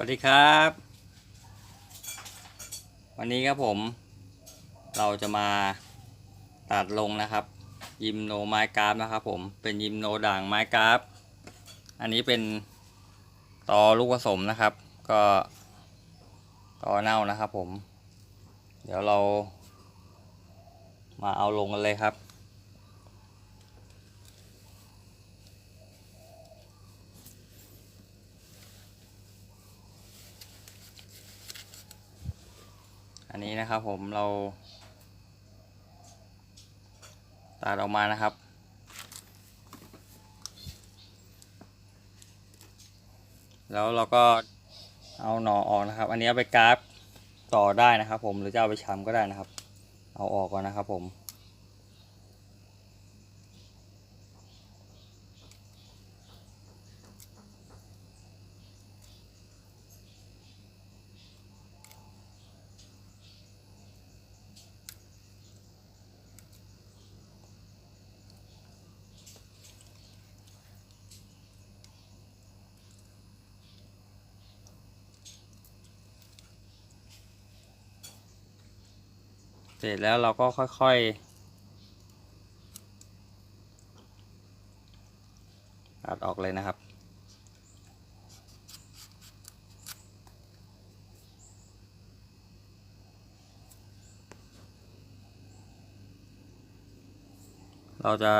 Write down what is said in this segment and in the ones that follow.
วัสดีครับ วันนี้ครับผม เราจะมาตัดลงนะครับ ยิมโนไม้กราฟนะครับผมเป็นยิมโนด่างไม้กราฟ อันนี้เป็นตอลูกผสมนะครับ ก็ตอเน่านะครับผม เดี๋ยวเรามาเอาลงกันเลยครับ นนี้นะครับผมเราตัดออกมานะครับ แล้วเราก็เอาหน่อออกนะครับ อันนี้เอาไปกราฟต่อได้นะครับ ผมหรือจะเอาไปชำก็ได้นะครับ เอาออกก่อนนะครับผม เสร็จแล้วเราก็ค่อยๆตัดออกเลยนะครับ เราจะ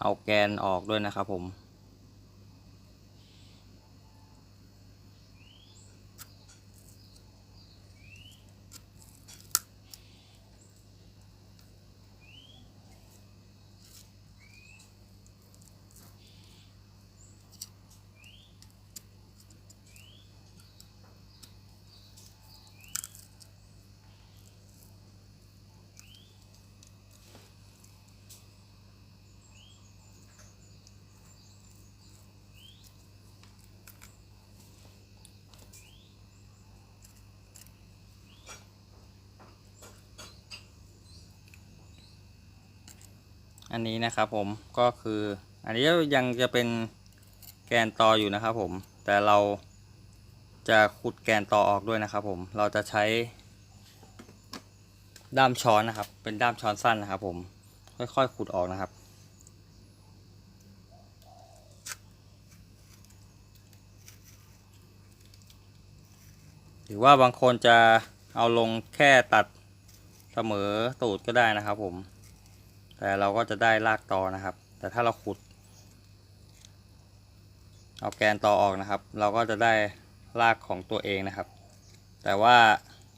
เอาแกนออกด้วยนะครับผม อันนี้นะครับผมก็คืออันนี้ยังจะเป็นแกนตออยู่นะครับผมแต่เราจะขุดแกนตอออกด้วยนะครับผมเราจะใช้ด้ามช้อนนะครับ เป็นด้ามช้อนสั้นนะครับผมค่อยๆขุดออกนะครับ หรือว่าบางคนจะเอาลงแค่ตัดเสมอตูดก็ได้นะครับผม แต่เราก็จะได้รากตอนะครับ แต่ถ้าเราขุด เอาแกนตอออกนะครับ เราก็จะได้รากของตัวเองนะครับ แต่ว่า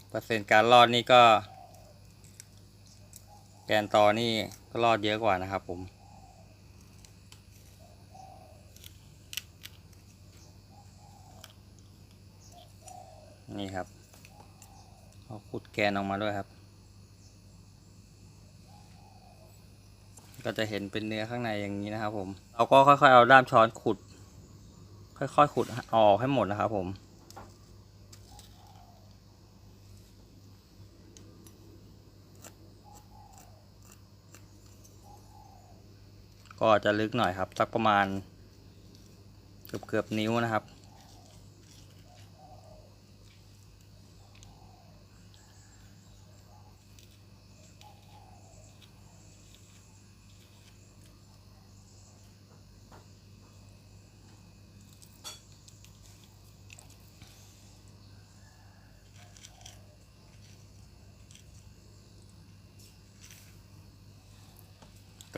เปอร์เซ็นต์การรอดนี่ก็ แกนตอนี่ก็รอดเยอะกว่านะครับผมนี่ครับเอาขุดแกนออกมาด้วยครับ ก็จะเห็นเป็นเนื้อข้างในอย่างนี้นะครับ ผม เราก็ค่อยๆเอาด้ามช้อนขุด ค่อยๆขุดออกให้หมดนะครับ ผมก็จะลึกหน่อยครับ สักประมาณเกือบเกือบๆนิ้วนะครับ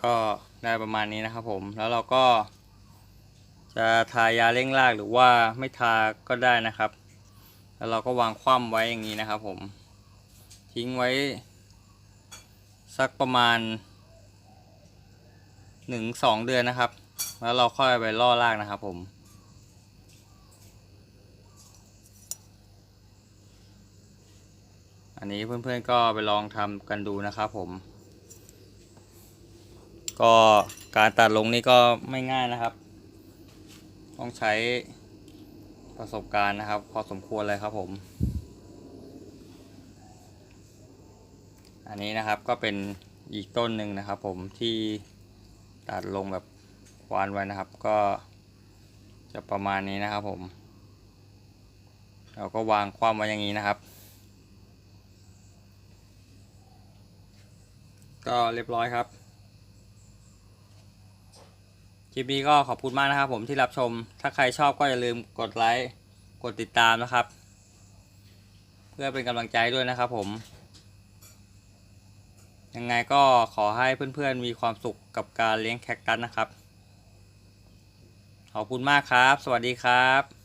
ก็ได้ประมาณนี้นะครับผมแล้วเราก็จะทายาเร่งรากหรือว่าไม่ทาก็ได้นะครับ แล้วเราก็วางคว่ำไว้อย่างนี้นะครับผม ทิ้งไว้ สักประมาณหนึ่งสองเดือนนะครับ แล้วเราค่อยไปล่อรากนะครับผม อันนี้เพื่อนๆก็ไปลองทำกันดูนะครับผม ก็การตัดลงนี่ก็ไม่ง่ายนะครับ ต้องใช้ประสบการณ์นะครับ พอสมควรเลยครับผม อันนี้นะครับก็เป็นอีกต้นหนึ่งนะครับ ผมที่ตัดลงแบบควานไว้นะครับ ก็จะประมาณนี้นะครับผม เราก็วางความไว้อย่างนี้นะครับ ก็เรียบร้อยครับ ลิปนี้ก็ขอบคุณมากนะครับผมที่รับชม ถ้าใครชอบก็อย่าลืมกดไลค์ กดติดตามนะครับ เพื่อเป็นกำลังใจด้วยนะครับผม ยังไงก็ขอให้เพื่อนๆมีความสุขกับการเลี้ยงแคคตัสนะครับ ขอบคุณมากครับ สวัสดีครับ